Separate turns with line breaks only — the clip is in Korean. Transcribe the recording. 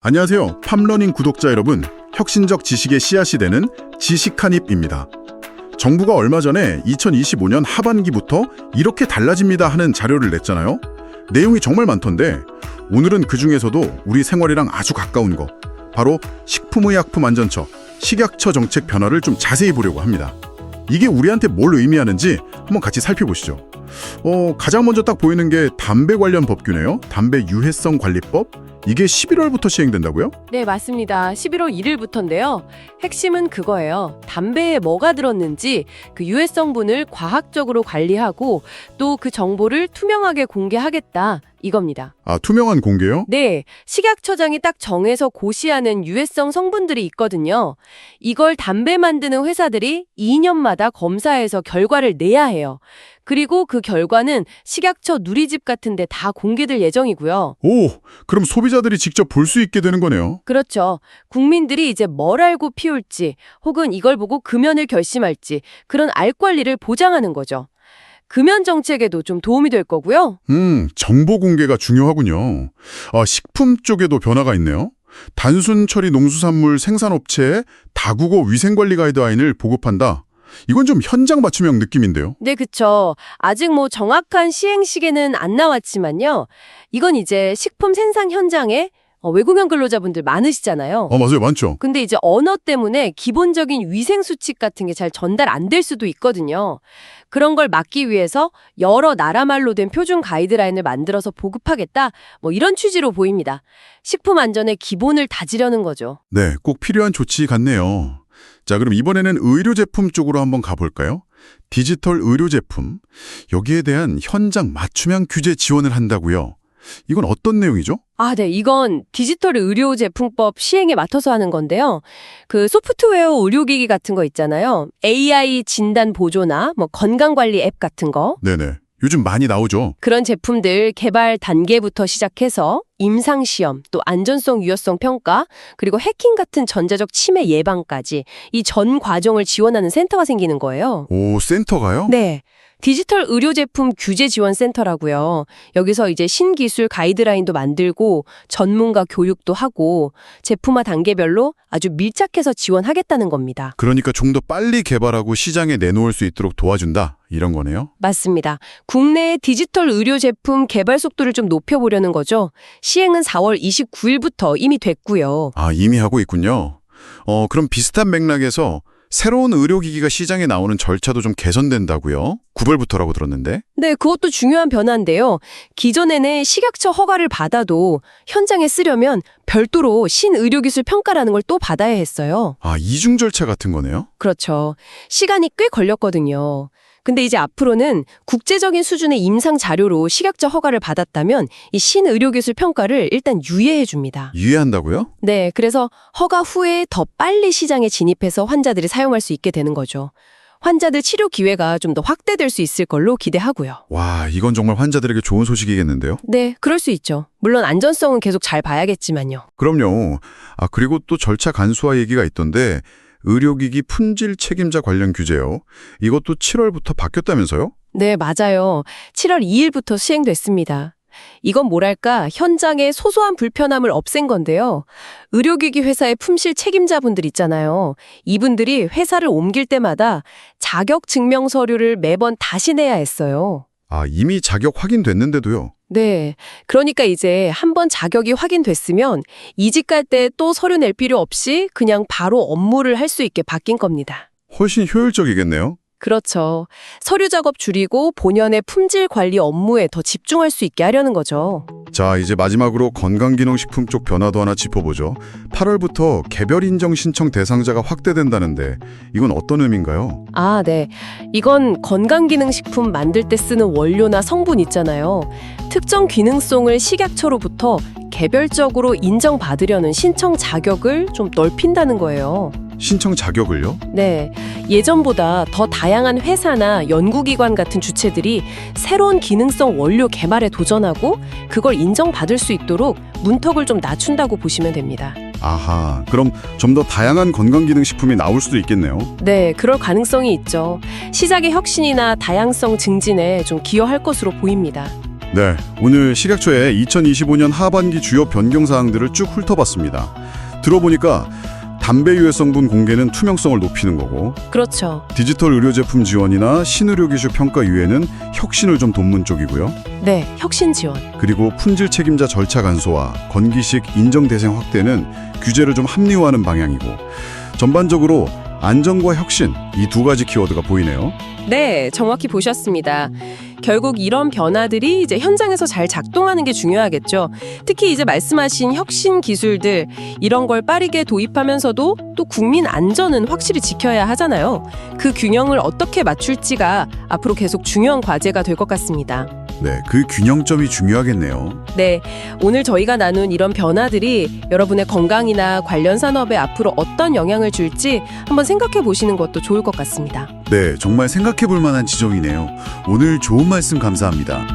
안녕하세요. 팜러닝 구독자 여러분. 혁신적 지식의 씨앗이 되는 지식한입입니다. 정부가 얼마 전에 2025년 하반기부터 이렇게 달라집니다 하는 자료를 냈잖아요. 내용이 정말 많던데 오늘은 그 중에서도 우리 생활이랑 아주 가까운 거 바로 식품의약품안전처, 식약처 정책 변화를 좀 자세히 보려고 합니다. 이게 우리한테 뭘 의미하는지 한번 같이 살펴보시죠. 어, 가장 먼저 딱 보이는 게 담배 관련 법규네요. 담배 유해성 관리법. 이게 11월부터 시행된다고요?
네, 맞습니다. 11월 1일부터인데요. 핵심은 그거예요. 담배에 뭐가 들었는지 그 유해성분을 과학적으로 관리하고 또 그 정보를 투명하게 공개하겠다. 이겁니다.
아, 투명한 공개요?
네, 식약처장이 딱 정해서 고시하는 유해성 성분들이 있거든요. 이걸 담배 만드는 회사들이 2년마다 검사해서 결과를 내야 해요. 그리고 그 결과는 식약처 누리집 같은 데 다 공개될 예정이고요.
오, 그럼 소비자들이 직접 볼 수 있게 되는 거네요.
그렇죠. 국민들이 이제 뭘 알고 피울지 혹은 이걸 보고 금연을 결심할지 그런 알 권리를 보장하는 거죠. 금연 정책에도 좀 도움이 될 거고요.
음, 정보 공개가 중요하군요. 아, 식품 쪽에도 변화가 있네요. 단순 처리 농수산물 생산업체에 다국어 위생관리 가이드라인을 보급한다. 이건 좀 현장 맞춤형 느낌인데요.
네, 그쵸. 아직 뭐 정확한 시행 시기는 안 나왔지만요. 이건 이제 식품 생산 현장에 어, 외국인 근로자분들 많으시잖아요.
어, 맞아요. 많죠.
근데 이제 언어 때문에 기본적인 위생 수칙 같은 게 잘 전달 안 될 수도 있거든요. 그런 걸 막기 위해서 여러 나라 말로 된 표준 가이드라인을 만들어서 보급하겠다. 뭐 이런 취지로 보입니다. 식품 안전의 기본을 다지려는 거죠.
네, 꼭 필요한 조치 같네요. 자, 그럼 이번에는 의료 제품 쪽으로 한번 가볼까요? 디지털 의료 제품. 여기에 대한 현장 맞춤형 규제 지원을 한다고요. 이건 어떤 내용이죠?
아, 네. 이건 디지털 의료 제품법 시행에 맡아서 하는 건데요. 그 소프트웨어 의료기기 같은 거 있잖아요. AI 진단 보조나 뭐 건강관리 앱 같은 거.
네네. 요즘 많이 나오죠.
그런 제품들 개발 단계부터 시작해서 임상시험, 또 안전성 유효성 평가, 그리고 해킹 같은 전자적 침해 예방까지 이 전 과정을 지원하는 센터가 생기는 거예요.
오, 센터가요?
네. 디지털 의료 제품 규제 지원 센터라고요. 여기서 이제 신기술 가이드라인도 만들고 전문가 교육도 하고 제품화 단계별로 아주 밀착해서 지원하겠다는 겁니다.
그러니까 좀 더 빨리 개발하고 시장에 내놓을 수 있도록 도와준다. 이런 거네요.
맞습니다. 국내의 디지털 의료 제품 개발 속도를 좀 높여보려는 거죠. 시행은 4월 29일부터 이미 됐고요.
아, 이미 하고 있군요. 어, 그럼 비슷한 맥락에서 새로운 의료기기가 시장에 나오는 절차도 좀 개선된다고요? 9월부터라고 들었는데.
네, 그것도 중요한 변화인데요. 기존에는 식약처 허가를 받아도 현장에 쓰려면 별도로 신의료기술 평가라는 걸 또 받아야 했어요.
아, 이중 절차 같은 거네요?
그렇죠. 시간이 꽤 걸렸거든요. 근데 이제 앞으로는 국제적인 수준의 임상 자료로 식약처 허가를 받았다면 이 신의료기술 평가를 일단 유예해 줍니다.
이해한다고요?
네, 그래서 허가 후에 더 빨리 시장에 진입해서 환자들이 사용할 수 있게 되는 거죠. 환자들 치료 기회가 좀 더 확대될 수 있을 걸로 기대하고요.
와, 이건 정말 환자들에게 좋은 소식이겠는데요?
네, 그럴 수 있죠. 물론 안전성은 계속 잘 봐야겠지만요.
그럼요. 아, 그리고 또 절차 간소화 얘기가 있던데 의료기기 품질 책임자 관련 규제요. 이것도 7월부터 바뀌었다면서요?
네, 맞아요. 7월 2일부터 시행됐습니다. 이건 뭐랄까 현장의 소소한 불편함을 없앤 건데요. 의료기기 회사의 품실 책임자분들 있잖아요. 이분들이 회사를 옮길 때마다 자격 증명 서류를 매번 다시 내야 했어요.
아, 이미 자격 확인됐는데도요.
네. 그러니까 이제 한번 자격이 확인됐으면 이직 갈때또 서류 낼 필요 없이 그냥 바로 업무를 할 수 있게 바뀐 겁니다.
훨씬 효율적이겠네요.
그렇죠. 서류 작업 줄이고 본연의 품질 관리 업무에 더 집중할 수 있게 하려는 거죠.
자, 이제 마지막으로 건강기능식품 쪽 변화도 하나 짚어보죠. 8월부터 개별 인정 신청 대상자가 확대된다는데 이건 어떤 의미인가요?
아, 네. 이건 건강기능식품 만들 때 쓰는 원료나 성분 있잖아요. 특정 기능성을 식약처로부터 개별적으로 인정받으려는 신청 자격을 좀 넓힌다는 거예요.
신청 자격을요?
네. 예전보다 더 다양한 회사나 연구기관 같은 주체들이 새로운 기능성 원료 개발에 도전하고 그걸 인정받을 수 있도록 문턱을 좀 낮춘다고 보시면 됩니다.
아하, 그럼 좀 더 다양한 건강기능식품이 나올 수도 있겠네요.
네, 그럴 가능성이 있죠. 시작의 혁신이나 다양성 증진에 좀 기여할 것으로 보입니다.
네, 오늘 식약처의 2025년 하반기 주요 변경 사항들을 쭉 훑어봤습니다. 들어보니까 담배 유해 성분 공개는 투명성을 높이는 거고
그렇죠.
디지털 의료 제품 지원이나 신의료 기술 평가 유예는 혁신을 좀 돕는 쪽이고요.
네, 혁신 지원.
그리고 품질 책임자 절차 간소화, 건기식 인정 대상 확대는 규제를 좀 합리화하는 방향이고 전반적으로 안정과 혁신 이 두 가지 키워드가 보이네요.
네, 정확히 보셨습니다. 결국 이런 변화들이 이제 현장에서 잘 작동하는 게 중요하겠죠. 특히 이제 말씀하신 혁신 기술들 이런 걸 빠르게 도입하면서도 또 국민 안전은 확실히 지켜야 하잖아요. 그 균형을 어떻게 맞출지가 앞으로 계속 중요한 과제가 될 것 같습니다.
네, 그 균형점이 중요하겠네요.
네, 오늘 저희가 나눈 이런 변화들이 여러분의 건강이나 관련 산업에 앞으로 어떤 영향을 줄지 한번 생각해 보시는 것도 좋을 것 같습니다.
네, 정말 생각해 볼 만한 지적이네요. 오늘 좋은 말씀 감사합니다.